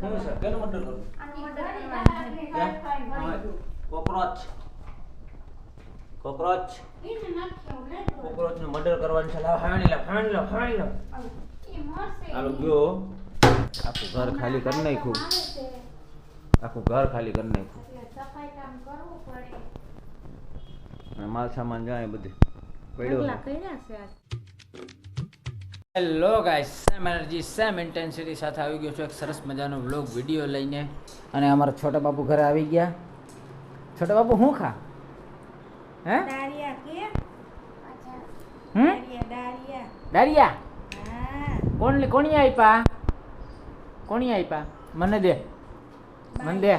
શું છે કેનું મર્ડર કરું. કોકરોચ કોકરોચ કોકરોચનું મર્ડર કરવાનું છે લાવ હાણી લાવ હાણી લાવ હાણી લાવ હાલો ગયો આખું ઘર ખાલી કરી નાખ્યું આખું ઘર ખાલી કરી નાખ્યું એટલે સફાઈ કામ કરવું પડે અને માલ સામાન જાય બધું ઢગલા કર્યા છે આજ. Hello guy same energy same intensity સાથે આવી ગયો છું એક સરસ મજાનો વ્લોગ વીડિયો લઈને. અને અમારા છોટા બાપુ ઘરે આવી ગયા. છોટા બાપુ હું ખા? હે? હા. કોણ કોણી આપ્યા કોણી આપ્યા મને દે. મને દે.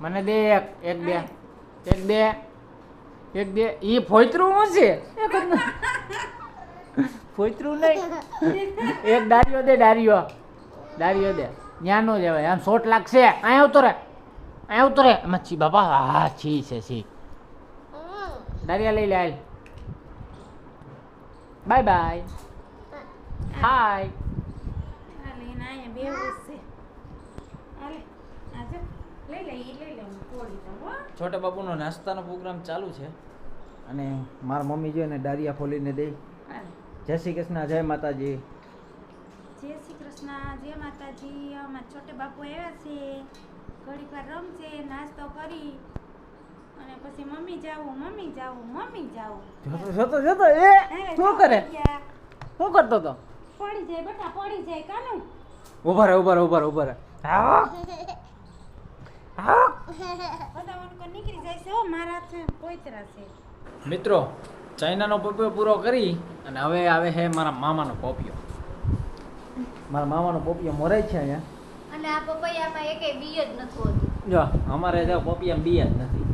મને દે એક એક દે. એક દે. એક દે. એ ફોયતરું શું છે? એક જ નહીં. એક દારિયો દે દારિયો દારિયો દે. ન્યાનો જવાય આમ શોટ લાગશે. અહીંયા ઉતરે. અહીંયા ઉતરે. મચ્છી એમાં છી બાપા. હા છી છે છી. દારિયા લઈ લે બાય બાય. હાય. છોટા બાપુનો નાસ્તાનો પ્રોગ્રામ ચાલુ છે. અને મારા મમ્મી જો ને ડારિયા ફોલીને દે. હાલે. જય શ્રી કૃષ્ણ જય માતાજી. જય શ્રી કૃષ્ણ જય માતાજી. અમારા છોટે બાપુ આવ્યા છે. ઘડીક વાર રમશે નાસ્તો કરી. અને પછી મમ્મી જાવું મમ્મી જાવું મમ્મી જાવું જોતો જોતો જોતો. એ શું કરે. શું કરતો તો? પડી જાય બેટા પડી જાય. કાનું? ઊભા રહે ઊભા રહે ઊભા રહે ઊભા રહે. હા? હા? બધા વણકો નીકળી જાય છે હો મારા છે પોતરા છે. મિત્રો ચાઇનાનો પોપિયો પૂરો કરી અને હવે આવે છે મારા મામાનો પોપિયો મારા મામાનો પોપિયો મોરે છે અહીંયા. અને આ પપૈયામાં એકે બી જ નથી હોતું. જો અમારે જો પોપિયા બી જ નથી.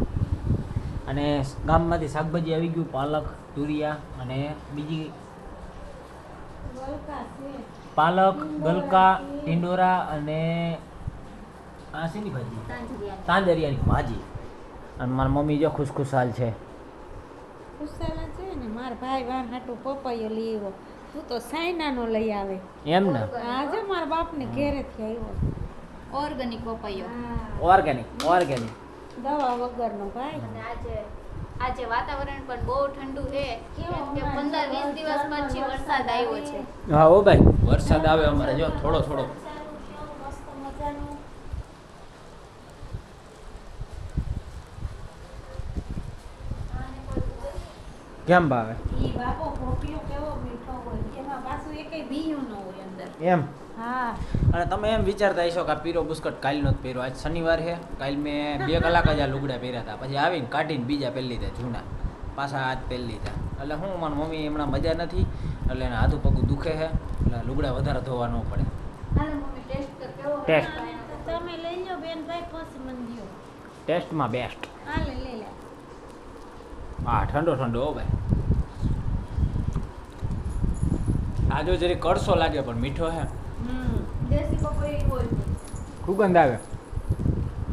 અને ગામમાંથી શાકભાજી આવી ગયું પાલક તુરિયા અને બીજી પાલક ગલકા ટિંડોરા અને આ શેની ભાજી? તાંજરિયાની ભાજી. અને મારી મમ્મી જો ખુશખુશાલ છે. ખુશાલા છે ને મારા ભાઈ વાન હાટું પપૈયો લઈ આવ્યો. તું તો સાયનાનો લઈ આવે. એમ ને? આજે મારા બાપને ઘેરેથી આવ્યો. ઓર્ગેનિક પપૈયો હા. ઓર્ગેનિક ઓર્ગેનિક દવા વગરનો ભાઈ. અને આજે આજે વાતાવરણ પણ બહુ ઠંડુ છે. કે પંદર વીસ દિવસ પછી વરસાદ આવ્યો છે. હા ઓ ભાઈ. વરસાદ આવે અમારે. જો થોડો થોડો મસ્ત મજાનું કેમ ભાવે? ઈ બાપો પોપિયો કેવો મીઠો હોય એમાં પાછું એકેય બીયું ન હોય અંદર. એમ? હા. અને તમે એમ વિચારતા હશો કે આ પીરો બુસ્કટ કાલનો જ પહેર્યો. આજ શનિવાર છે કાલ મેં બે કલાક જ આ લુગડા પહેર્યા હતા. પછી આવીને કાઢીને બીજા પહેરી લીધા જૂના. પાછા આજ પહેરી લીધા. એટલે હું મારી મમ્મી હમણાં મજા નથી એટલે એના હાથું પગું દુખે છે એટલે લુગડા વધારે ધોવા ન પડે. ટેસ્ટ તમે લઈ લો બેન ભાઈ પછી મને ટેસ્ટમાં બેસ્ટ હા લે લે. હા ઠંડો ઠંડો હો ભાઈ. આજો જરી કડસો લાગે પણ મીઠો છે હમ દેશી પપૈયો હોય સુગંધ આવે?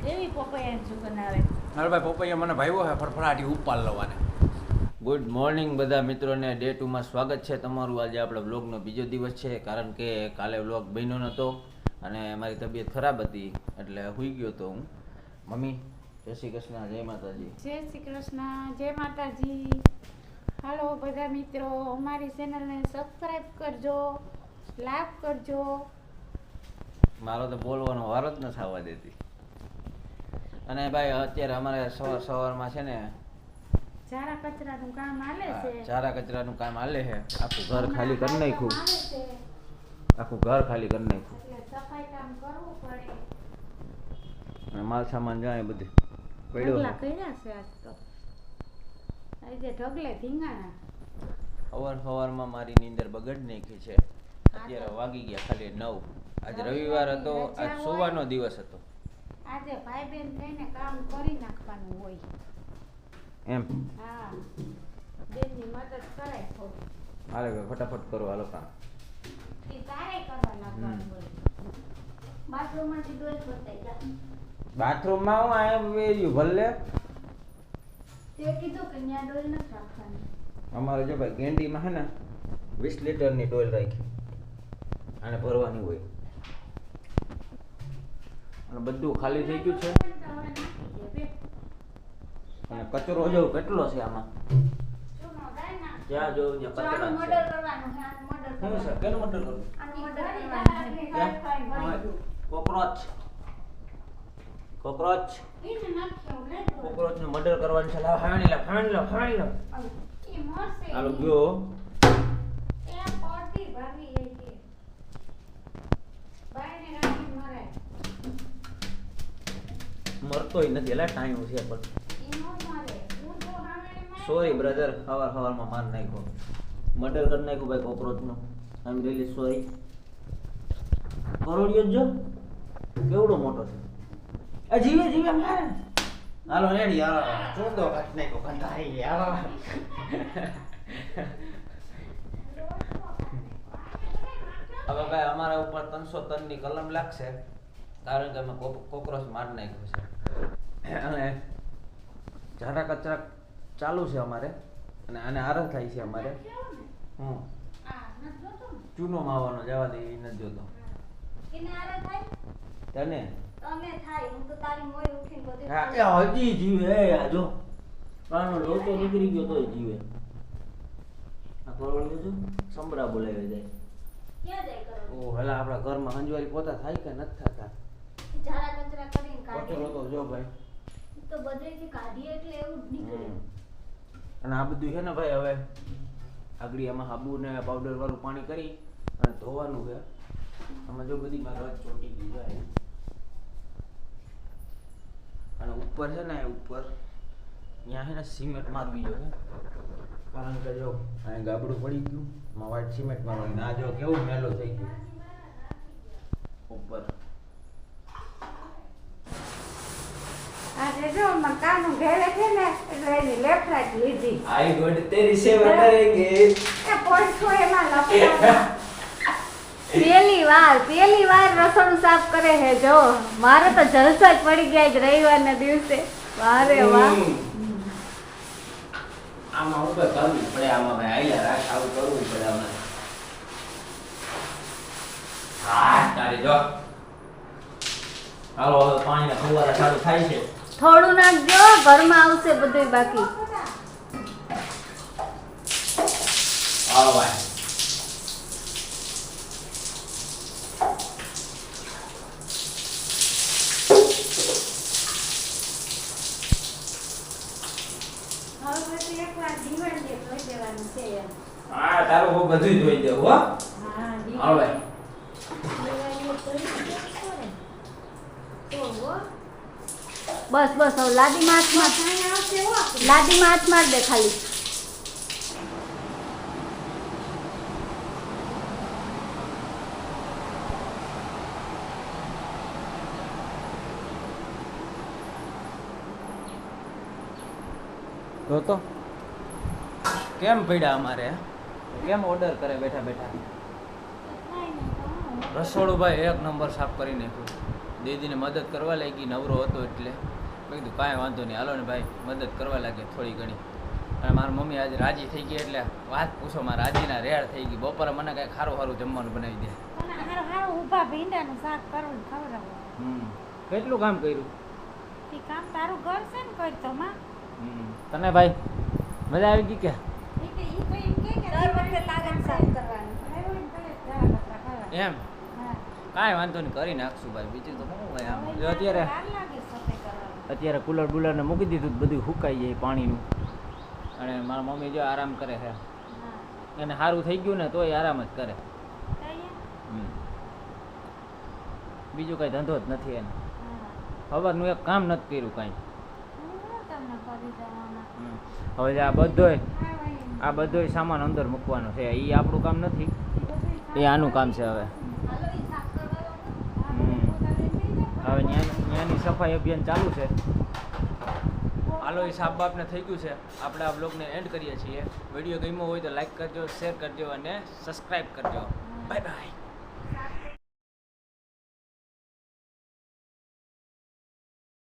કેવી પપૈયાની સુગંધ આવે. ભાઈ પપૈયા મને ભાઈઓ છે ફરફડાટી ઉપાલ લવાને. ગુડ મોર્નિંગ બધા મિત્રોને ડે ટુમાં સ્વાગત છે તમારું. આજે આપણે બ્લોગનો બીજો દિવસ છે કારણ કે કાલે બ્લોગ બન્યો નહોતો અને મારી તબિયત ખરાબ હતી એટલે સૂઈ ગયો તો હું. મમ્મી જય શ્રી કૃષ્ણ જય માતાજી. જય શ્રી કૃષ્ણ જય માતાજી. હાલો બધા મિત્રો અમારી ચેનલને સબસ્ક્રાઇબ કરજો લાઈક કરજો. મારો તો બોલવાનો વાર જ નથી આવવા દેતી. અને ભાઈ અત્યારે અમારે સવાર સવારમાં છે ને ચારા કચરાનું કામ હાલે છે. ચારા કચરાનું કામ હાલે છે. આખું ઘર ખાલી કરી નાખ્યું. આખું ઘર ખાલી કરી નાખ્યું. સફાઈ કામ કરવું પડે. અને માલ સામાન જાય બધું ઢગલા કર્યા છે આજ તો. આજે ઢગલે ધીંગાણા. સવાર સવારમાં મારી નીંદર બગડ નાખી છે. અત્યારે વાગી ગયા ખાલી નવ. આજ રવિવાર હતો આજ સુવાનો દિવસ હતો. આજે ભાઈ બેન થઈને કામ કરી નાખવાનું હોય. એમ? હા. બેનની મદદ કરાય થોડી. હાલે ફટાફટ કરો હાલો કામ. એ તારે કરવા કામ બાથરૂમમાંથી ડોલ બતાઈ જા બાથરૂમમાં હું આયા વેર્યું ભલે. તે કીધું કે ન્યા ડોલ ન રાખવાની. અમારે જો ભાઈ ગેંડીમાં હે ને વીસ લીટરની ડોલ રાખી. અને ભરવાની હોય. બધું ખાલી થઈ ગયું છે. અને કચરો જો કેટલો છે આમાં? જ્યાં જો ત્યાં મર્ડર કરવાનું છે મર્ડર શું છે? કેનું મર્ડર કરવાનું? કોકરોચ. કોકરોચ. કોકરોચનું મર્ડર કરવાનું છે. લાવ ફાણી લાવ ફાણી લાવ ફાણી લાવ. હાલો ગયો. મરતોય નથી. એટલે ટાઈમ છે પણ. સોરી બ્રધર હવાર હવારમાં માર નાખ્યો. મર્ડર કરી નાખ્યો ભાઈ કોક્રોચનો. આઈ એમ રિયલી સોરી કરોડિયો જો. કેવડો મોટો છે? જીવે જીવે મારે હાલો રેડી હાલો ચૂંદો કાઢી નાખ્યો કંધારી હાલો. હવે ભાઈ અમારા ઉપર ત્રણસો ટનની કલમ લાગશે કારણ કે અમે કોક- કોકરોચ માર નાખ્યો છે. અને ઝાડા કચરા ચાલુ છે અમારે અને આને આરસ થાય છે અમારે. હમ. ચૂનો માવાનો જવા દે નથી જોતો. તને? તમે થાય હું તો તારી મોય ઉઠીને બધું હા, એ હજી જીવે આ જો કાનો લોચો નીકળી ગયો તોય જીવે. આ કરોડિયો જો સંભળા બોલાવે જાય. ક્યાં જાય કરો ઓ હેલા આપણા ઘરમાં હંજવારી પોતા થાય કે નથી થતા? ઝાડા કચરા કરીને કચરો કાઢીએ તો જો ભાઈ. તો બધેથી કાઢીએ એટલે એવું જ નીકળે. અને આ બધું છે ને ભાઈ હવે આગળીયામાં હાબુ ને પાવડર વાળું પાણી કરી અને ધોવાનું છે. આમાં જો બધી મારા ચોટી ગઈ જાય અને ઉપર છે ને ઉપર. ત્યાં છે ને સિમેન્ટ મારવી જોઈએ. કારણ કે જો અહીં ગાબડું પડી ગયું એમાં વાઈટ સિમેન્ટ મારવાની. આ જો કેવું મેલો થઈ ગયું. ઉપર. આજે જો મકાનું ઘેરે છે ને એટલે એની લેફ્ટ રાઈટ લીધી. આઈ ગોડ તેરી સેવા કરેંગે. એ પોઈસો એમાં લખેલા પહેલી વાર પહેલી વાર રસોડું સાફ કરે છે જો. મારે તો જલસા જ પડી ગયા જ રવિવારના દિવસે. વારે વાહ. આમાં ઉપર કરવું પડે આમાં ભાઈ આઈલા રાખ આવું કરવું પડે આમાં. હા તારી જો. હાલો હવે પાણીના ફુવારા ચાલુ થાય છે. થોડું નાખજો ઘરમાં આવશે બધું બાકી. હાલો ભાઈ. બધું જોઈ દેવું હો. હાલો. ભાઈ બસ બસ હવે લાદીમાં હાથ માર લાદીમાં હાથ માર દે ખાલી. તો. કેમ પડ્યા અમારે? કેમ ઓર્ડર કરે બેઠા બેઠા? રસોડું ભાઈ એક નંબર સાફ કરી નાખ્યું. દીદીને મદદ કરવા લાગી નવરો હતો એટલે. મેં કીધું કાંઈ વાંધો નહીં હાલો ને ભાઈ મદદ કરવા લાગે થોડી ઘણી. અને મારી મમ્મી આજે રાજી થઈ ગઈ એટલે વાત પૂછો મારા રાજીના રેડ થઈ ગઈ. બપોરે મને કાંઈક સારું સારું જમવાનું બનાવી દે. ઊભા ભીંડાનું શાક ખવડાવું હમ. કેટલું કામ કર્યું? કામ તારું કરશે ને કરતો માં. તને ભાઈ મજા આવી ગઈ કે? એમ. કાંઈ વાંધો નહીં કરી નાખશું ભાઈ બીજું તો શું ભાઈ આમ જો અત્યારે. અત્યારે કુલર બુલરને મૂકી દીધું તો બધું સુકાઈ જાય પાણીનું અને મારા મમ્મી જો આરામ કરે છે એને સારું થઈ ગયું ને તોય આરામ જ કરે. બીજું કાંઈ ધંધો જ નથી એને હા. નું એક કામ નથી કર્યું કાંઈ. હવે આ બધોય. આ બધોય સામાન અંદર મૂકવાનો છે. એ આપણું કામ નથી. એ આનું કામ છે હવે. હવે ત્યાંની સફાઈ અભિયાન ચાલુ છે. હાલો એ સાફ બાપને થઈ ગયું છે. આપણે આ બ્લોગને એન્ડ કરીએ છીએ. વીડિયો ગમ્યો હોય તો લાઈક કરજો શેર કરજો અને સબસ્ક્રાઈબ કરજો. Bye bye